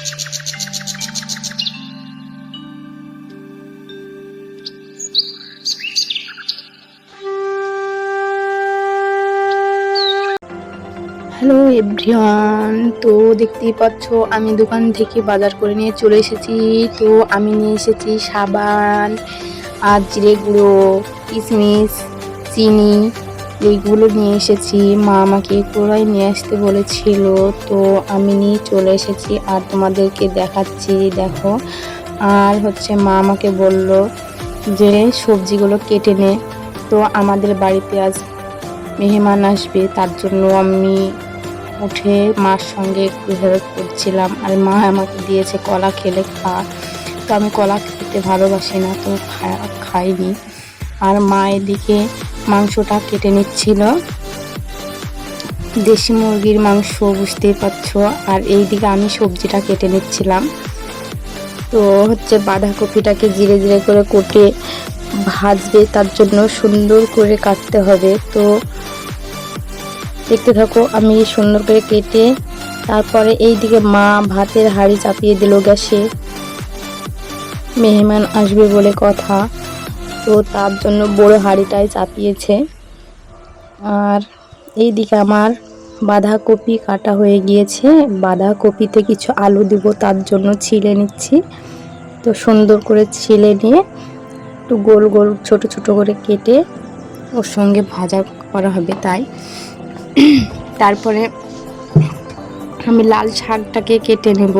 Hello everyone, তো দেখতেই পাচ্ছ আমি দোকান থেকে বাজার করে নিয়ে চলে এসেছি। তো আমি নিয়ে এসেছি সাবান, আর জিরে গুঁড়ো, কিশমিশ, চিনি এইগুলো নিয়ে এসেছি। মা আমাকে কোড়াই নিয়ে আসতে বলেছিল। তো আমি নিয়ে চলে এসেছি আর তোমাদেরকে দেখাচ্ছি, দেখো। আর হচ্ছে মা আমাকে বলল যে, সবজিগুলো কেটে নে। তো আমাদের বাড়িতে আজ মেহমান আসবে, তার জন্য আমি উঠে মার সঙ্গে একটু হেল্প করছিলাম। আর মা আমাকে দিয়েছে কলা খেলে খা। তো আমি কলা খেতে ভালোবাসি না, তো খাইনি। আর মা এদিকে মাংসটা কেটে নিচ্ছিল। দেশি মুরগির মাংস বুঝতেই পারছ। আর এইদিকে আমি সবজিটা কেটে নিচ্ছিলাম। তো হচ্ছে বাঁধাকপিটাকে জিরে জিরে করে কুটে ভাজবে, তার জন্য সুন্দর করে কাটতে হবে। তো দেখতে থাকো, আমি সুন্দর করে কেটে তারপরে এইদিকে মা ভাতের হাড়ি চাপিয়ে দিল গ্যাসে। মেহমান আসবে বলে কথা। তো তার জন্য বড় হাঁড়িটাই চাপিয়েছে। আর এই দিকে আমার বাঁধাকপি কাটা হয়ে গিয়েছে। বাঁধাকপিতে কিছু আলু দিব, তার জন্য ছিলে নিচ্ছি। তো সুন্দর করে ছিলে নিয়ে একটু গোল গোল, ছোট ছোট করে কেটে ওর সঙ্গে ভাজা করা হবে তাই। তারপরে আমি লাল শাকটাকে কেটে নেব।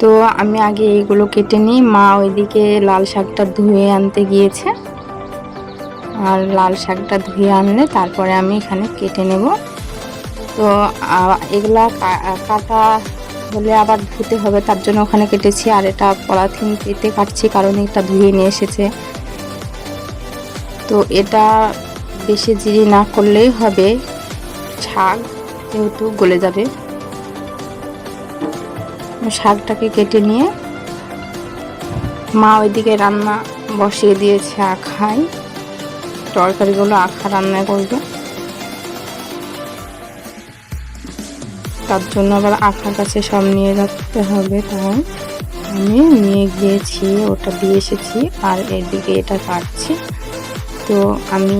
তো আমি আগে এইগুলো কেটে নিই। মা ওইদিকে লাল শাকটা ধুয়ে আনতে গিয়েছে। আর লাল শাকটা ধুয়ে আনলে তারপরে আমি এখানে কেটে নেব। তো এগুলা কাটা হলে আবার ধুতে হবে, তার জন্য ওখানে কেটেছি। আর এটা পলাথিন পেতে কাটছি, কারণ এটা ধুয়ে নিয়ে এসেছে। তো এটা বেশি জিরি না করলেই হবে। শাক যেহেতু গলে যাবে। শাকটাকে কেটে নিয়ে মা ওইদিকে রান্না বসিয়ে দিয়েছে আখায়। তরকারিগুলো আখা রান্না করবে। তার জন্য আবার আখার কাছে সব নিয়ে রাখতে হবে। তাই আমি নিয়ে গিয়েছি, ওটা দিয়ে এসেছি আর এদিকে এটা কাটছি। তো আমি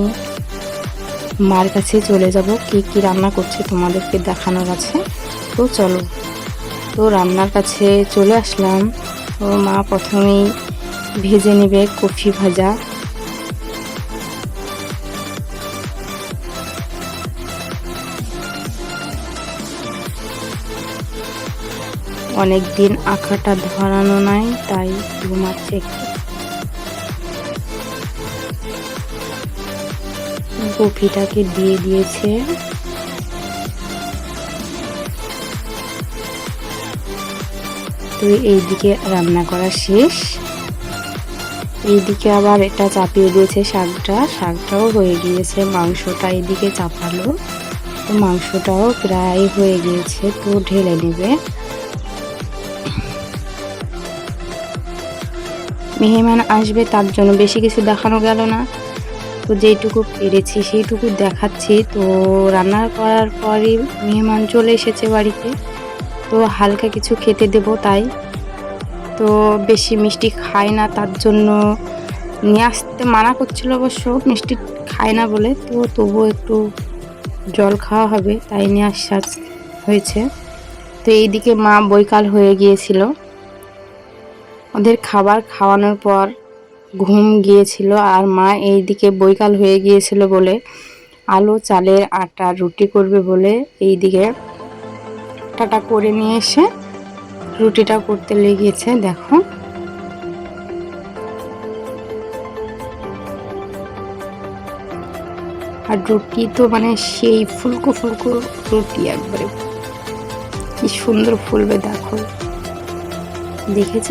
মার কাছে চলে যাব, কি কি রান্না করছে তোমাদেরকে দেখানোর আছে। তো চলো। তো রান্নার কাছে চলে আসলাম। তো মা প্রথমেই ভেজে নেবে কফি ভাজা। অনেক দিন আঁকাটা ধরানো নাই, তাই ঘুমাচ্ছে একটু। কফিটাকে দিয়ে দিয়েছে। তো এইদিকে রান্না করা শেষ। এইদিকে আবার এটা চাপিয়ে দিয়েছে শাকটা। শাকটাও হয়ে গিয়েছে, মাংসটা এইদিকে চাপালো। তো মাংসটাও প্রায় হয়ে গিয়েছে, তো ঢেলে নেবে। মেহমান আসবে, তার জন্য বেশি কিছু দেখানো গেল না। তো যেইটুকু পেরেছি সেইটুকু দেখাচ্ছি। তো রান্না করার পরই মেহমান চলে এসেছে বাড়িতে। তো হালকা কিছু খেতে দেব তাই। তো বেশি মিষ্টি খায় না, তার জন্য নিয়ে আসতে মানা করছিল অবশ্য, মিষ্টি খায় না বলে। তো তবুও একটু জল খাওয়া হবে, তাই নিয়ে আসা হয়েছে। তো এইদিকে মা বৈকাল হয়ে গিয়েছিল। ওদের খাবার খাওয়ানোর পর ঘুম গিয়েছিল আর মা এইদিকে বৈকাল হয়ে গিয়েছিল বলে আলু, চালের আটা, রুটি করবে বলে এইদিকে আটাটা করে নিয়ে এসে রুটিটা করতে লেগেছে, দেখো। আর রুটি তো মানে সেই ফুলকো ফুলকো রুটি একবারে। কি সুন্দর ফুলবে, দেখো। দেখেছ?